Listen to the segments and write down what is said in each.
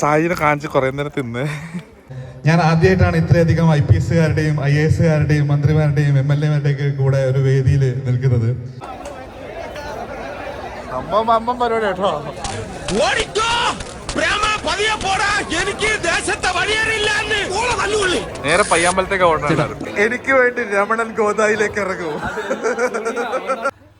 സായിനെ കാണിച്ച് കുറെ നേരം തിന്ന്. ഞാൻ ആദ്യമായിട്ടാണ് ഇത്രയധികം ഐ പി എസ്സുകാരുടെയും ഐ എ എസ്സുകാരുടെയും മന്ത്രിമാരുടെയും എം എൽ എമാരുടെയും കൂടെ ഒരു വേദിയിൽ നിൽക്കുന്നത്. നേരെ പയ്യാമ്പലത്തേക്ക് ഓടണം എനിക്ക് വേണ്ടി രമണൻ ഗോദായിലേക്ക് ഇറങ്ങൂ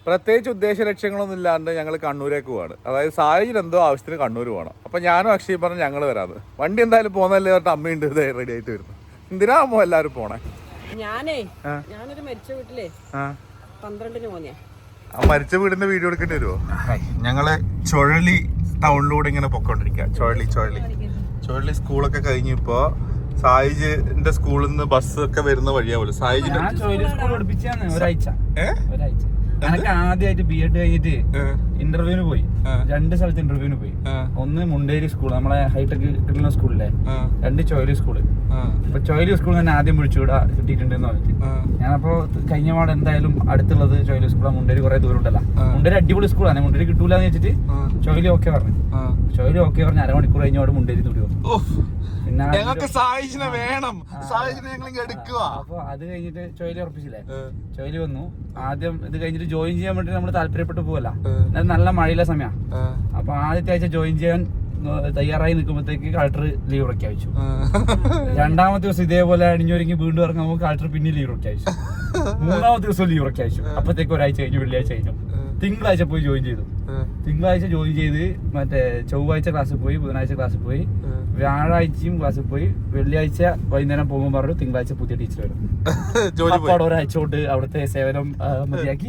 പ്രത്യേകിച്ച് ഉദ്ദേശ ലക്ഷ്യങ്ങളൊന്നും ഇല്ലാണ്ട് ഞങ്ങൾ കണ്ണൂരേക്ക് പോവാണ്. അതായത് സാഹചര്യം എന്തോ ആവശ്യത്തിന് കണ്ണൂർ പോകണം അപ്പൊ ഞാനും അക്ഷയ് പറഞ്ഞ് ഞങ്ങൾ വരാം വണ്ടി എന്തായാലും പോകുന്നല്ലേ പറഞ്ഞിട്ട് അമ്മയുണ്ട് ഇത് റെഡി ആയിട്ട് വരുന്നു. എന്തിനാ അമ്മ എല്ലാവരും പോണേ? ഞാനേ ഞാനൊരു മരിച്ച വീട്ടിലേ ആ. പന്ത്രണ്ടിന് പോന്നെയാ. ആ മരിച്ച വീടിന്റെ വീഡിയോ എടുക്കേണ്ടി വരുമോ ഞങ്ങൾ ചുഴലി ടൗണിലൂടെ ഇങ്ങനെ പൊക്കോണ്ടിരിക്കുക ചുഴലി ചുഴലി. ചുഴലി സ്കൂളൊക്കെ കഴിഞ്ഞിപ്പോ സായിജിന്റെ സ്കൂളിൽ നിന്ന് ബസ് ഒക്കെ വരുന്ന വഴിയാവുമല്ലോ സായിജിന്റെ എനിക്ക് ആദ്യമായിട്ട് ബി എഡ് കഴിഞ്ഞിട്ട്. ഇന്റർവ്യൂവിന് പോയി. രണ്ട് സ്ഥലത്ത് ഇന്റർവ്യൂവിന് പോയി. ഒന്ന് മുണ്ടേരി സ്കൂൾ നമ്മളെ ഹൈടെക് കിട്ടുന്ന സ്കൂളിലെ രണ്ട് ചോയലി സ്കൂൾ അപ്പൊ ചോയലി സ്കൂൾ തന്നെ ആദ്യം വിളിച്ചു വിടാ കിട്ടിയിട്ടുണ്ടെന്ന് പറഞ്ഞിട്ട്. ഞാനപ്പോ കഴിഞ്ഞ പാട് എന്തായാലും അടുത്തുള്ളത് ചോയലി സ്കൂളാണ് മുണ്ടേരി കുറെ ദൂരം ഉണ്ടല്ലോ. മുണ്ടേരി അടിപൊളി സ്കൂളാണ് മുണ്ടേരി കിട്ടൂലെന്ന് വെച്ചിട്ട് ആ. ചോയലി ഓക്കെ പറഞ്ഞു. ചോയലി ഓക്കെ പറഞ്ഞ് അരമണിക്കൂർ കഴിഞ്ഞ പാട് മുണ്ടേരി തുടി ഞങ്ങൾക്ക് വേണം. സായിജിനെ ഞങ്ങൾ ഇങ്ങ് എടുക്കുക. അപ്പൊ അത് കഴിഞ്ഞിട്ട് ചോയലി ഉറപ്പിച്ചില്ലേ? ഏ. വന്നു. ആദ്യം ഇത് കഴിഞ്ഞിട്ട് ജോയിൻ ചെയ്യാൻ വേണ്ടി നമ്മൾ താല്പര്യപ്പെട്ട് പോവല്ല. നല്ല മഴയുള്ള സമയമാണ് അപ്പൊ ആദ്യത്തെ ആഴ്ച ജോയിൻ ചെയ്യാൻ തയ്യാറായി നിൽക്കുമ്പോഴത്തേക്ക് കളക്ടർ ലീവ് പ്രഖ്യാപിച്ചു. രണ്ടാമത്തെ ദിവസം ഇതേപോലെ അണിഞ്ഞൊരുങ്ങി വീണ്ടും ഇറങ്ങുമ്പോൾ കളക്ടർ പിന്നെ ലീവ് പ്രഖ്യാപിച്ചു മൂന്നാമത്തെ ദിവസം ലീവ് പ്രഖ്യാപിച്ചു അപ്പത്തേക്ക് ഒരാഴ്ച കഴിഞ്ഞു വെള്ളിയാഴ്ച കഴിഞ്ഞു. തിങ്കളാഴ്ച പോയി ജോയിൻ ചെയ്തു. തിങ്കളാഴ്ച ജോയിൻ ചെയ്ത് മറ്റേ ചൊവ്വാഴ്ച ക്ലാസ്സിൽ പോയി ബുധനാഴ്ച ക്ലാസ്സിൽ പോയി വ്യാഴാഴ്ചയും ക്ലാസ്സിൽ പോയി വെള്ളിയാഴ്ച വൈകുന്നേരം പോകുമ്പോൾ പറഞ്ഞു തിങ്കളാഴ്ച പുതിയ ടീച്ചർ വരും. അപ്പാട് ഒരാഴ്ച കൊണ്ട് അവിടുത്തെ സേവനം മതിയാക്കി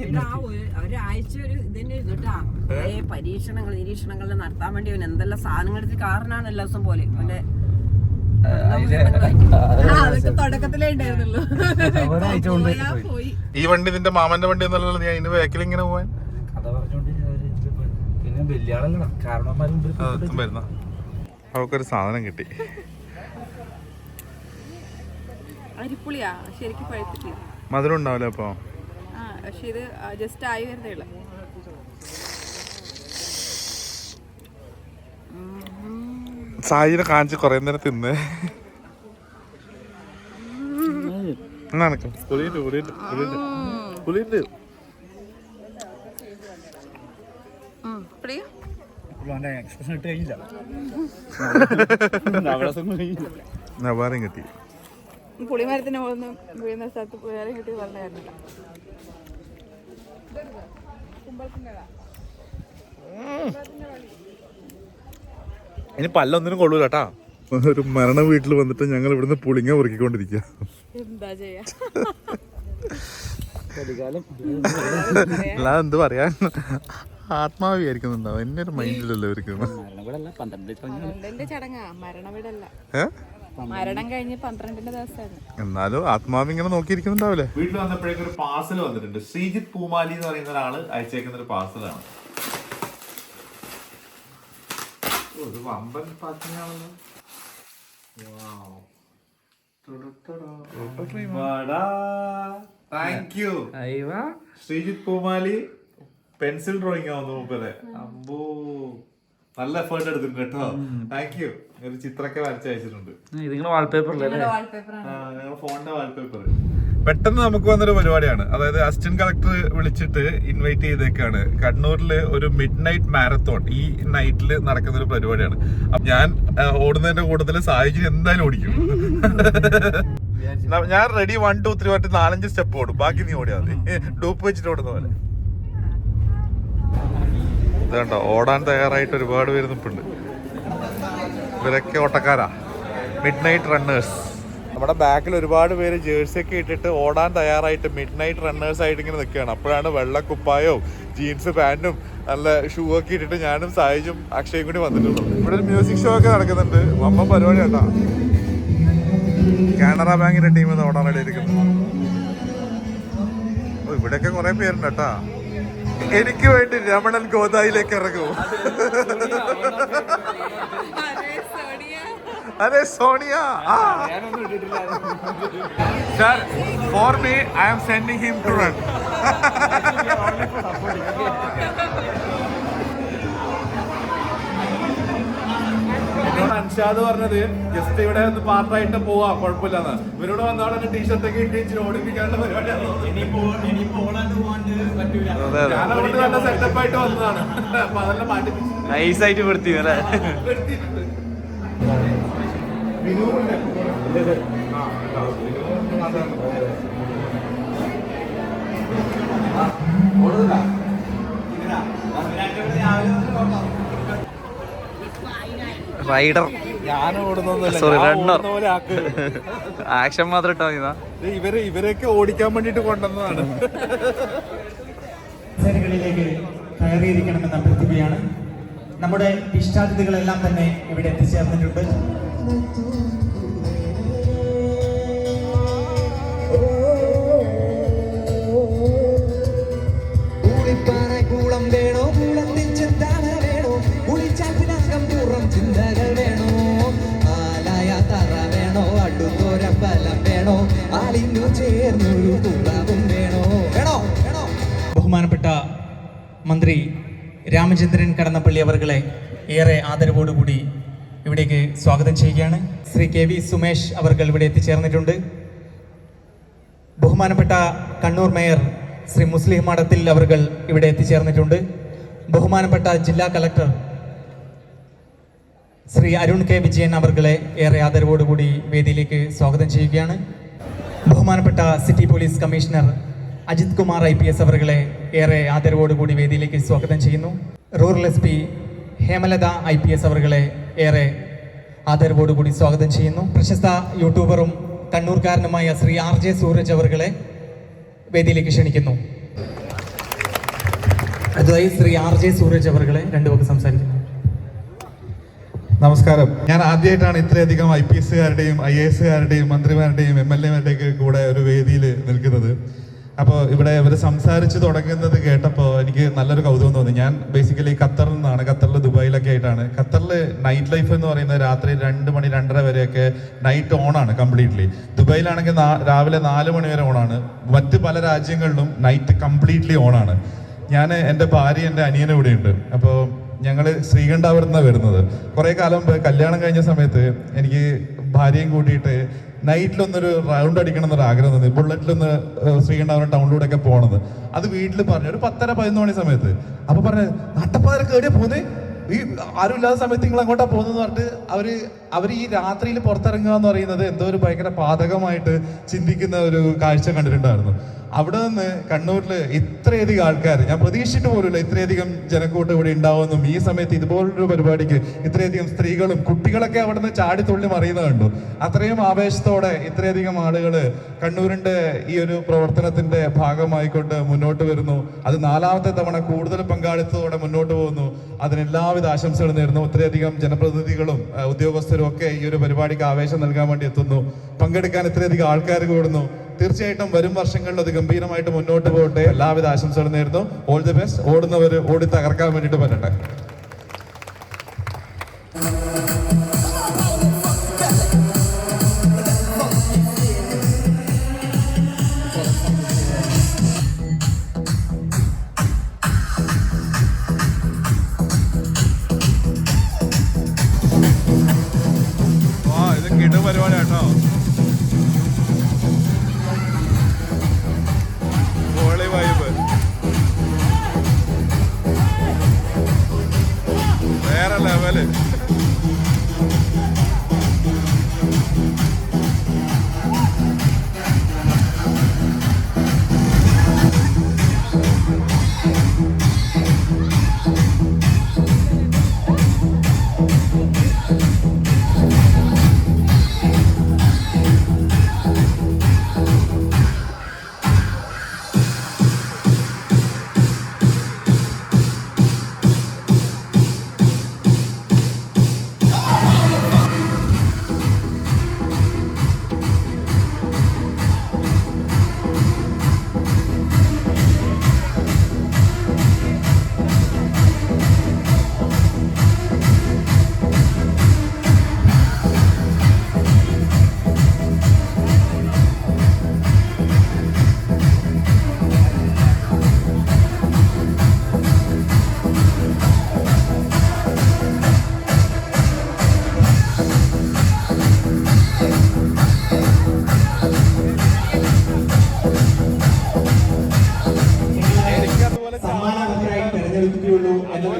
ഒരാഴ്ച ഒരു ഇതിന് കേട്ടാ. പരീക്ഷണങ്ങൾ നിരീക്ഷണങ്ങൾ നടത്താൻ വേണ്ടി അവൻ എന്തെല്ലാം സാധനങ്ങൾ എടുത്ത് കാറിനാണ് എല്ലാ ദിവസം പോലെ. അവന്റെ ഈ വണ്ടി നിന്റെ മാമന്റെ വണ്ടി എന്നല്ലല്ലോ നീ അതിന്റെ ബാക്കിൽ ഇങ്ങനെ പോവാൻ കഥ പറഞ്ഞോണ്ട് അവർ ഇത് പോയി. പിന്നെ വലിയ കാരണവന്മാരും അവൾക്കൊരു സാധനം കിട്ടി. അരിപ്പുളിയാ ശരിക്കും പഴുത്തിട്ടില്ല. മധുരം ഉണ്ടാവില്ല അപ്പൊ? ആ പക്ഷെ ഇത് ജസ്റ്റ് ആയി വരുന്നേ ഉള്ളു. സായിനെ കാണിച്ച് കുറെ നേരം തിന്ന്. നടക്കും? പുളിയുണ്ട് പുളിയുണ്ട് പുളിയുണ്ട്. പുളിയുണ്ട്. എക്സ്പ്രഷൻ ഇട്ട് കഴിഞ്ഞില്ല നവരസം കഴിഞ്ഞില്ല. നവാരം കിട്ടി. പുളിമരത്തിന് പോകുന്ന വീഴുന്ന സ്ഥലത്ത് കിട്ടി ഇനി പല്ലൊന്നിനും കൊള്ളൂല കേട്ടാ. ഒരു മരണ വീട്ടിൽ വന്നിട്ട് ഞങ്ങൾ ഇവിടുന്ന് പുളിങ്ങ പൊറുക്കിക്കൊണ്ടിരിക്കുക എന്താ ചെയ്യാ? എന്ത് പറയാൻ? ആത്മാവിയായിരിക്കുന്നുണ്ടാവും. എന്റെ ഒരു മൈൻഡിലല്ലോ ഇവർക്ക് എന്നാലും ആത്മാവ് ഇങ്ങനെ നോക്കിയിരിക്കുന്നുണ്ടാവില്ലേ? വീട്ടിൽ വന്നപ്പോഴേക്കും ഒരു പാർസൽ വന്നിട്ടുണ്ട്. ശ്രീജിത്ത് പൂമാലി എന്ന് പറയുന്ന ഒരാൾ അയച്ചേക്കുന്ന ഒരു പാർസലാണ്. ഒരു വമ്പൻ പാക്കിങ്ങാണല്ലോ താങ്ക് യു അയ്യവാ ശ്രീജിത്ത് പൂമാലി പെൻസിൽ ഡ്രോയിങ് ആവുന്നു മൂപ്പരെ. അമ്പോ നല്ല എഫേർട്ട് എടുത്തിട്ടുണ്ട് കേട്ടോ. താങ്ക് യു ഒരു ചിത്രമൊക്കെ വരച്ചയച്ചിട്ടുണ്ട് ഇത് വാൾപേപ്പർ വാൾപേപ്പറിലല്ലേ ഞങ്ങളുടെ ഫോണിന്റെ വാൾപേപ്പർ പെട്ടെന്ന് നമുക്ക് വന്നൊരു പരിപാടിയാണ്. അതായത് അസിസ്റ്റന്റ് കളക്ടർ വിളിച്ചിട്ട് ഇൻവൈറ്റ് ചെയ്തേക്കാണ്. കണ്ണൂരിൽ ഒരു മിഡ് നൈറ്റ് മാരത്തോൺ ഈ നൈറ്റിൽ നടക്കുന്ന ഒരു പരിപാടിയാണ്. അപ്പൊ ഞാൻ ഓടുന്നതിന്റെ കൂട്ടത്തിൽ സാഹചര്യം എന്തായാലും ഓടിക്കും. ഞാൻ റെഡി വൺ ടു ത്രീ പറഞ്ഞിട്ട് നാലഞ്ച് സ്റ്റെപ്പ് ഓടും. ബാക്കി നീ ഓടിയാൽ മതി. ഡൂപ്പ് വെച്ചിട്ട് ഓടുന്ന പോലെ. ഇത് കണ്ടോ? ഓടാൻ തയ്യാറായിട്ട് ഒരുപാട് പേര് നിൽപ്പുണ്ട് ഇവരൊക്കെ ഓട്ടക്കാരാ. മിഡ് നൈറ്റ് റണ്ണേഴ്സ് നമ്മുടെ ബാക്കിൽ ഒരുപാട് പേര് ജേഴ്സി ഒക്കെ ഇട്ടിട്ട് ഓടാൻ തയ്യാറായിട്ട് മിഡ് നൈറ്റ് റണ്ണേഴ്സ് ആയിട്ട് ഇങ്ങനെ നിൽക്കുകയാണ്. അപ്പോഴാണ് വെള്ളക്കുപ്പായവും ജീൻസ് പാന്റും നല്ല ഷൂ ഒക്കെ ഇട്ടിട്ട് ഞാനും സായിജും അക്ഷയും കൂടി വന്നിട്ടുള്ളൂ ഇവിടെ ഒരു മ്യൂസിക് ഷോ ഒക്കെ നടക്കുന്നുണ്ട്. അമ്മ പരിപാടി കേട്ടാ. കാനറ ബാങ്കിന്റെ ടീം ഓടാൻ ഓ ഇവിടെയൊക്കെ കുറേ പേരുണ്ട് കേട്ടാ. എനിക്ക് വേണ്ടി രമണൻ ഗോദായിലേക്ക് ഇറങ്ങൂ. അതെ Sonia. Sir for me I am sending him to run Nishad പറഞ്ഞത് ജസ്റ്റ് ഇവിടെ ഒന്ന് പാർട്ടായിട്ട് പോവാ കുഴപ്പമില്ലെന്ന്. ഇവരോട് വന്നാൽ ടീഷർട്ടൊക്കെ ഇട്ടി ഇച്ചിരി ഓടിപ്പിക്കാനുള്ള പരിപാടിയാണ് ഞാൻ അവിടെ നല്ല സെറ്റപ്പ് ആയിട്ട് വന്നതാണ്. അപ്പൊ അതെല്ലാം മാറ്റി നൈസായിട്ട് പെടുത്തി അല്ലേ? റൈഡർ പോലെ ആക്ക്. ആക്ഷൻ മാത്രം ഇട്ടാ മതി ഇവർ ഇവരെയൊക്കെ ഓടിക്കാൻ വേണ്ടിട്ട് കൊണ്ടുവന്നതാണ്. കയറിയിരിക്കണമെന്ന് അഭ്യർത്ഥിക്കുകയാണ് നമ്മുടെ ഇഷ്ടാതിഥികളെല്ലാം തന്നെ ഇവിടെ എത്തിച്ചേർന്നിട്ടുണ്ട്. രാമചന്ദ്രൻ കടന്നപ്പള്ളി അവർകളെ ഏറെ ആദരവോടുകൂടി ഇവിടേക്ക് സ്വാഗതം ചെയ്യുകയാണ്. ശ്രീ കെ വി സുമേഷ് അവർകൾ ഇവിടെ എത്തിച്ചേർന്നിട്ടുണ്ട്. ബഹുമാനപ്പെട്ട കണ്ണൂർ മേയർ ശ്രീ മുസ്ലിം മഠത്തിൽ അവർകൾ ഇവിടെ എത്തിച്ചേർന്നിട്ടുണ്ട്. ബഹുമാനപ്പെട്ട ജില്ലാ കളക്ടർ ശ്രീ അരുൺ കെ വിജയൻ അവർകളെ ഏറെ ആദരവോടുകൂടി വേദിയിലേക്ക് സ്വാഗതം ചെയ്യുകയാണ്. ബഹുമാനപ്പെട്ട city police commissioner Ajith Kumar I P S അവരുകളെ ഏറെ ആദരവോടുകൂടി വേദിയിലേക്ക് സ്വാഗതം ചെയ്യുന്നു. Rural S P Hemalatha I P S അവരുകളെ ഏറെ ആദരവോടുകൂടി സ്വാഗതം ചെയ്യുന്നു. പ്രശസ്ത യൂട്യൂബറും കണ്ണൂർക്കാരനുമായ ശ്രീ ആർ ജെ സൂരജ് അവരുകളെ വേദിയിലേക്ക് ക്ഷണിക്കുന്നു. അടുത്തതായി ശ്രീ ആർ ജെ സൂരജ് അവരുകളെ രണ്ടു പേർക്ക് സംസാരിക്കുന്നു. നമസ്കാരം. ഞാൻ ആദ്യമായിട്ടാണ് ഇത്രയധികം ഐ പി എസുകാരുടെയും ഐ എ എസുകാരുടെയും മന്ത്രിമാരുടെയും എം എൽ എമാരുടെയൊക്കെ കൂടെ ഒരു വേദിയിൽ നിൽക്കുന്നത്. അപ്പോൾ ഇവിടെ ഇവർ സംസാരിച്ച് തുടങ്ങുന്നത് കേട്ടപ്പോൾ എനിക്ക് നല്ലൊരു കൗതുകം തോന്നി. ഞാൻ ബേസിക്കലി ഖത്തറിൽ നിന്നാണ്. ഖത്തറിൽ ദുബായിലൊക്കെ ആയിട്ടാണ്. ഖത്തറിൽ നൈറ്റ് ലൈഫ് എന്ന് പറയുന്നത് രാത്രി രണ്ട് മണി രണ്ടര വരെയൊക്കെ നൈറ്റ് ഓണാണ് കംപ്ലീറ്റ്ലി ദുബായിലാണെങ്കിൽ രാവിലെ നാല് മണി വരെ ഓണാണ് മറ്റ് പല രാജ്യങ്ങളിലും നൈറ്റ് കംപ്ലീറ്റ്ലി ഓണാണ് ഞാൻ എന്റെ ഭാര്യ എന്റെ അനിയനും ഇവിടെയുണ്ട്. അപ്പോൾ ഞങ്ങൾ ശ്രീകണ്ഠാപുരത്താണ് വരുന്നത്. കുറേ കാലം കല്യാണം കഴിഞ്ഞ സമയത്ത് എനിക്ക് ഭാര്യയും കൂട്ടിയിട്ട് നൈറ്റിലൊന്നൊരു റൗണ്ട് അടിക്കണം എന്നൊരു ആഗ്രഹം തന്നെ. ബുള്ളറ്റിലൊന്ന് ശ്രീകണ്ഠാപുരം ശ്രീകണ്ഠാപുരം ടൗണിലൂടെയൊക്കെ പോകണത് അത് വീട്ടിൽ പറഞ്ഞു. ഒരു പത്തര പതിനൊന്ന് മണി സമയത്ത്. അപ്പൊ പറഞ്ഞു നട്ടപ്പാതിരക്ക് എവിടെയാ പോകുന്നത് ഈ ആരും ഇല്ലാത്ത സമയത്ത് നിങ്ങൾ അങ്ങോട്ടാ പോകുന്നത് പറഞ്ഞിട്ട് അവർ അവർ ഈ രാത്രിയിൽ പുറത്തിറങ്ങുക എന്ന് പറയുന്നത് എന്തോ ഒരു ഭയങ്കര പാതകമായിട്ട് ചിന്തിക്കുന്ന ഒരു കാഴ്ച കണ്ടിട്ടുണ്ടായിരുന്നു. അവിടെ നിന്ന് കണ്ണൂരിൽ ഇത്രയധികം ആൾക്കാർ ഞാൻ പ്രതീക്ഷിച്ചിട്ട് പോലുമില്ല ഇത്രയധികം ജനക്കൂട്ടം ഇവിടെ ഉണ്ടാവുമെന്നും ഈ സമയത്ത് ഇതുപോലൊരു പരിപാടിക്ക് ഇത്രയധികം സ്ത്രീകളും കുട്ടികളൊക്കെ അവിടെ നിന്ന് ചാടിത്തുള്ളി മറിയുന്നത് കണ്ടു. അത്രയും ആവേശത്തോടെ ഇത്രയധികം ആളുകൾ കണ്ണൂരിന്റെ ഈ ഒരു പ്രവർത്തനത്തിന്റെ ഭാഗമായിക്കൊണ്ട് മുന്നോട്ട് വരുന്നു. അത് നാലാമത്തെ തവണ കൂടുതൽ പങ്കാളിത്തത്തോടെ മുന്നോട്ട് പോകുന്നു. അതിന് എല്ലാവിധ ആശംസകളും നേരുന്നു. ഇത്രയധികം ജനപ്രതിനിധികളും ആ, ഉദ്യോഗസ്ഥരും ഒക്കെ ഈ ഒരു പരിപാടിക്ക് ആവേശം നൽകാൻ വേണ്ടി എത്തുന്നു. പങ്കെടുക്കാൻ ഇത്രയധികം ആൾക്കാർ കൂടുന്നു. തീർച്ചയായിട്ടും വരും വർഷങ്ങളിൽ അത് ഗംഭീരമായിട്ട് മുന്നോട്ട് പോകട്ടെ. എല്ലാവിധ ആശംസകളും നേരുന്നു. ഓൾ ദി ബെസ്റ്റ് ഓടുന്നവർ ഓടി തകർക്കാൻ വേണ്ടിയിട്ട് പറ്റട്ടെ.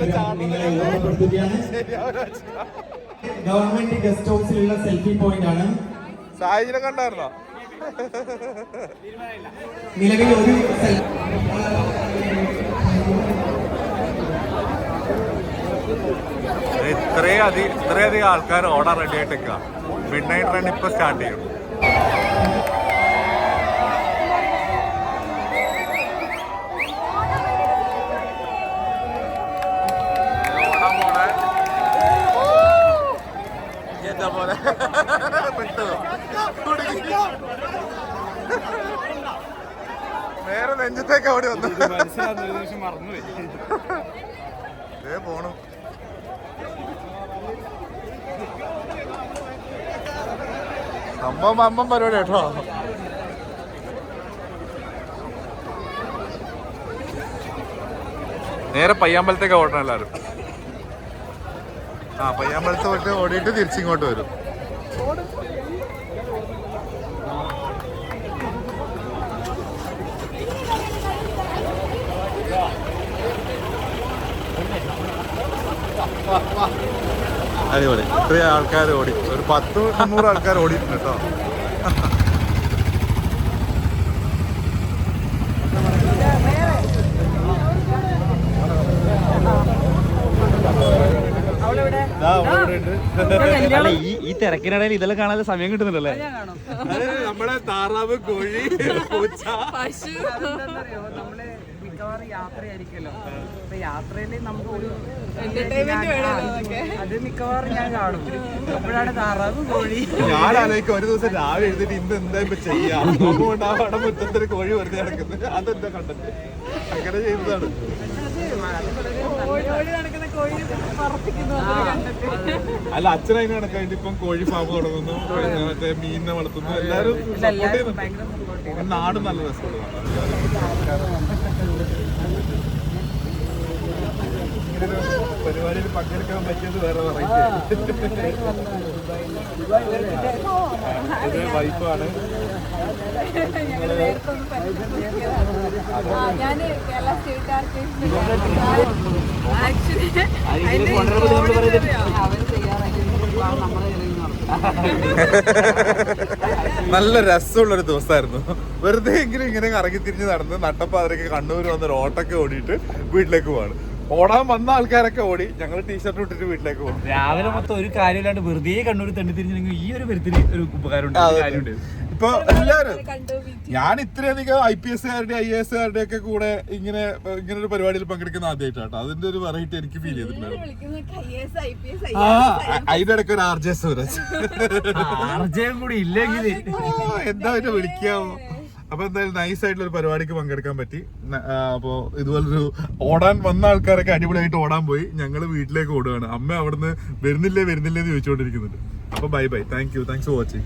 നിങ്ങളെ ഓർമ്മപ്പെടുത്തുകയാണ് ഗവൺമെന്റ് ഗസ്റ്റ് ഹൗസിലുള്ള സെൽഫി പോയിന്റ് ആണ്. സാഹചര്യം കണ്ടായിരുന്നോ? നിലവിൽ ഒരു സെൽ- ഇത്രയും അധികം ഇത്രയധികം ആൾക്കാർ ഓടാൻ റെഡി ആയിട്ട് നിൽക്കുക മിഡ് നൈറ്റ് റൺ ഇപ്പൊ സ്റ്റാർട്ട് ചെയ്യും. വന്നു ദേ പോണു. സംഭവം അമ്പം പരിപാടി കേട്ടോ. നേരെ പയ്യാമ്പലത്തേക്ക് ഓടണം എല്ലാവരും ആ പയ്യാമ്പലത്ത് പോയിട്ട് ഓടിയിട്ട് തിരിച്ചിങ്ങോട്ട് വരും. അടിപൊളി. ഇത്രയും ആൾക്കാർ ഓടി. ഒരു പത്ത് മുന്നൂറ് ആൾക്കാർ ഓടിയിട്ടുണ്ട് കേട്ടോ ദാ അവിടെ ഉണ്ട്. അല്ല ഈ ഈ തിരക്കിനിടയിൽ ഇതെല്ലാം കാണാൻ സമയം കിട്ടുന്നുണ്ടല്ലേ നമ്മുടെ താറാവ് കോഴി പൂച്ച. പശു. നമ്മൾ മിക്കവാറും യാത്രയായിരിക്കുമല്ലോ. അപ്പൊ യാത്രയിൽ നമുക്ക് ഒരു അത് മിക്കവാറും ഞാൻ കാണും. അപ്പോഴാണ് താറാവ് കോഴി ഞാൻ ആലോചിക്കും ഒരു ദിവസം രാവിലെ എഴുതിട്ട് ഇന്ന് എന്താ ഇപ്പൊ ചെയ്യാം? ആ പടം മുറ്റത്തൊരു കോഴി വെറുതെ കിടക്കുന്നത് അതെന്താ കണ്ടത് അങ്ങനെ ചെയ്തതാണ് ഓടി ഓടി അല്ല അച്ഛൻ അതിന് കണക്കായിട്ട് ഇപ്പം കോഴി ഫാം തുടങ്ങുന്നു മറ്റേ മീനിനെ വളർത്തുന്നു. എല്ലാരും സപ്പോർട്ട് ചെയ്യുന്നുണ്ട്. നാട് നല്ല രസമുള്ളതാണ്. പരിപാടിയിൽ പങ്കെടുക്കാൻ പറ്റിയത് വേറെ വെറൈറ്റി ഇത് വൈഫാണ്. നല്ല രസമുള്ളൊരു ദിവസമായിരുന്നു വെറുതെ എങ്കിലും ഇങ്ങനെ കറങ്ങി തിരിഞ്ഞ് നടന്ന് നട്ടപ്പാതിരൊക്കെ കണ്ണൂർ വന്നൊരു ഓട്ടൊക്കെ ഓടിയിട്ട് വീട്ടിലേക്ക് പോവാണ്. ഓടാൻ വന്ന ആൾക്കാരൊക്കെ ഓടി. ഞങ്ങൾ ടീഷർട്ട് ഇട്ടിട്ട് വീട്ടിലേക്ക് പോകും. രാവിലെ മൊത്തം ഒരു കാര്യമില്ലാണ്ട് വെറുതെ കണ്ണൂർ തണ്ടി തിരിഞ്ഞെങ്കിൽ ഈ ഒരു വരുത്തിൽ ഒരു ഉപകാരമുണ്ട് ഒരു കാര്യമുണ്ട്. ഇപ്പൊ എല്ലാരും ഞാൻ ഇത്രയധികം ഐ പി എസ് കാരുടെ ഐ എസ് കാരുടെ ഒക്കെ കൂടെ ഇങ്ങനെ ഇങ്ങനെ ഒരു പരിപാടിയിൽ പങ്കെടുക്കുന്ന ആദ്യമായിട്ടാട്ടോ അതിന്റെ ഒരു വെറൈറ്റി എനിക്ക് ഫീൽ ചെയ്തിട്ടുണ്ടായിരുന്നു. ആ അതിന്റെ ഇടയ്ക്ക് ഒരു ആർ ജെ സൂരജ്. ആർജയം കൂടി ഇല്ലെങ്കിൽ. എന്താ വിളിക്കാമോ അപ്പൊ എന്തായാലും നൈസ് ആയിട്ടുള്ള ഒരു പരിപാടിക്ക് പങ്കെടുക്കാൻ പറ്റി. അപ്പോ ഇതുപോലൊരു ഓടാൻ വന്ന ആൾക്കാരൊക്കെ അടിപൊളിയായിട്ട് ഓടാൻ പോയി. ഞങ്ങൾ വീട്ടിലേക്ക് ഓടുകയാണ് അമ്മ അവിടുന്ന് വരുന്നില്ലേ വരുന്നില്ലേ എന്ന് ചോദിച്ചുകൊണ്ടിരിക്കുന്നുണ്ട്. അപ്പൊ bye bye thank you thanks for watching